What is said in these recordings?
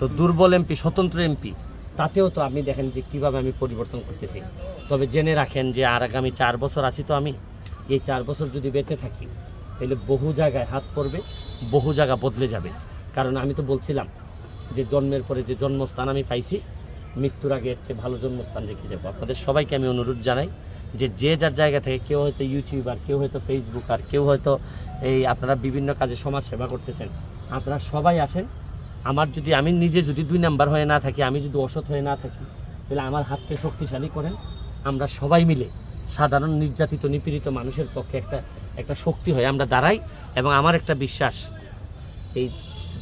তো দুর্বল এমপি স্বতন্ত্র এমপি তাতেও তো আপনি দেখেন যে কীভাবে আমি পরিবর্তন করতেছি। তবে জেনে রাখেন যে আর আগামী চার বছর আছি তো আমি। এই চার বছর যদি বেঁচে থাকি, তাহলে বহু জায়গায় হাত পড়বে, বহু জায়গা বদলে যাবে। কারণ আমি তো বলছিলাম যে জন্মের পরে যে জন্মস্থান আমি পাইছি, মৃত্যুর আগে এর চেয়ে ভালো জন্মস্থান রেখে যাব। আপনাদের সবাইকে আমি অনুরোধ জানাই যে যে যার জায়গা থেকে কেউ হয়তো ইউটিউবার কেউ হয়তো ফেসবুক আর কেউ হয়তো এই আপনারা বিভিন্ন কাজে সমাজ সেবা করতেছেন, আপনারা সবাই আসেন। আমার যদি আমি নিজে যদি দুই নাম্বার হয়ে না থাকি, আমি যদি অসৎ হয়ে না থাকি, তাহলে আমার হাতকে শক্তিশালী করেন। আমরা সবাই মিলে সাধারণ নির্যাতিত, নিপীড়িত মানুষের পক্ষে একটা একটা শক্তি হয় আমরা দাঁড়াই। এবং আমার একটা বিশ্বাস, এই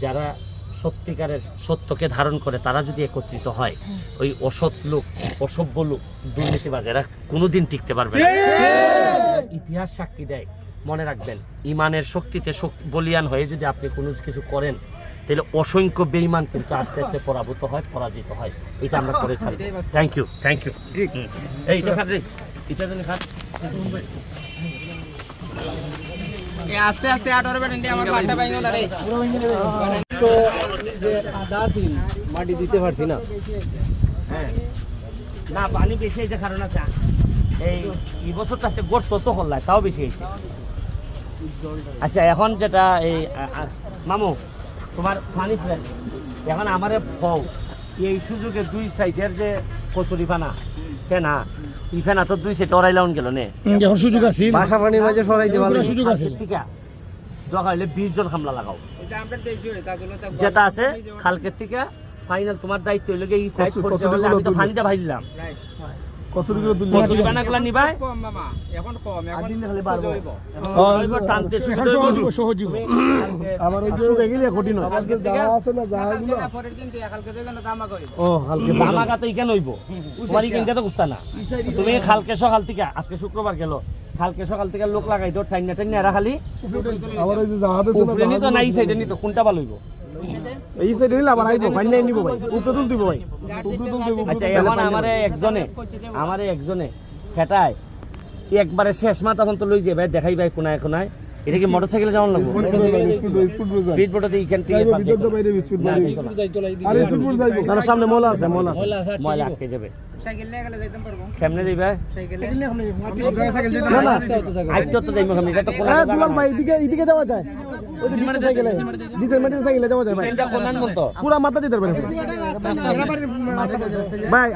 যারা সত্যিকারের সত্যকে ধারণ করে, তারা যদি একত্রিত হয়, ওই অসৎ লোক, অসভ্য লোক দুর্নীতিবাজ এরা কোনোদিন টিকতে পারবে না। ইতিহাস সাক্ষী দেয়, মনে রাখবেন, ইমানের শক্তিতে শক্তি বলিয়ান হয়ে যদি আপনি কোনো কিছু করেন তাহলে অসংখ্য বেইমান কিন্তু আস্তে আস্তে পরাভূত হয় পরাজিত হয়। এটা আমরা করে ছাড়ব। থ্যাংক ইউ থ্যাংক ইউ এইটা খান এটা জানি খান এ আস্তে আস্তে আটোর বেটেন আমার পাটটা বাইঙ্গো রে। তো যে আদা দিন মাটি দিতে পারছি না। হ্যাঁ। না পানি বেশি হয়েছে কারণ আছে এই এই বছরটা আছে গড় তত হল্লায় তাও বেশি হয়েছে। আচ্ছা এখন যেটা এই মামু তোমার পানি ফ্রেন্ড এখন আমারে বউ এই সুযোগে দুই সাইডের যে কচুরি ফানা ফেনা ই ফেনা তো দুই সাইড অরাই লাউন গেল নে। এখন সুযোগ আছে বাসা পানির মাঝে সরাইতে ভালো সুযোগ আছে ঠিক আছে। দরকার হইলে বিশ জন হামলা লাগাও। এটা আমরা দেশি হই তা গুলো যেটা আছে খালকের থেকে ফাইনাল তোমার দায়িত্ব হইলে এই সাইড কচু- করছে আমি তো। ফানিটা ভাইলাম। রাইট কসুরিগুলো তুলি কচুরি বানাগুলা নিবাই। কম মামা এখন কম এখন দিন খালি বাড়বো। হইব। হইব, টানতে শুরু হইব। সহজীব আমার ওই যে গেলে কঠিন হয়। কালকে যারা আছে না কালকে না? পরের দিন দিয়ে কালকে দেখেন দামা কই ও হালকে আমাগা তো ইকেন হইব? তোমার তো না। তুমি খালকে সকাল থেকে আজকে শুক্রবার গেল খালকে সকাল থেকে লোক লাগাই তো টাইনা টাইনা খালি আমার ওই যে আছে না উপরে নিত না। সাইডে নিত কোনটা ভালো হইব? এই সাইডে নিলে আবার আইবো নিব ভাই। উপরে তুল দিব ভাই। উপরে তুল দিব আচ্ছা এখন আমারে একজনে আমারে একজনে খেটায়। একবারে শেষ মাথা পর্যন্ত লই ভাই দেখাই ভাই কোনায় কোনায়। এটা কি মোটরসাইকেলে যাওয়ার লাগবে? স্পিড বোটে এইখান থেকে না, আরে স্পিড ফুল যাইবো। কারণ সামনে মল আছে মল আছে। আটকে যাবে। সাইকেল নিয়ে গেলে যাইতাম পারব। কেমনে যাইবে? সাইকেল না না। আইতো তো যাইবো কেমনে এটা তো কোনা হ্যাঁ দুলাল ভাই এদিকে এদিকে যাওয়া যায়। সাইকেলে যাওয়া যায় ভাই। পুরা মাথা দিতে পারবেন ভাই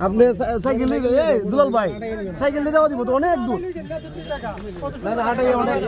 আপনি সা- সাইকেল নিয়ে এই দুলাল ভাই সাইকেল নিয়ে যাওয়া দিব তো অনেক দূর। না না অনেক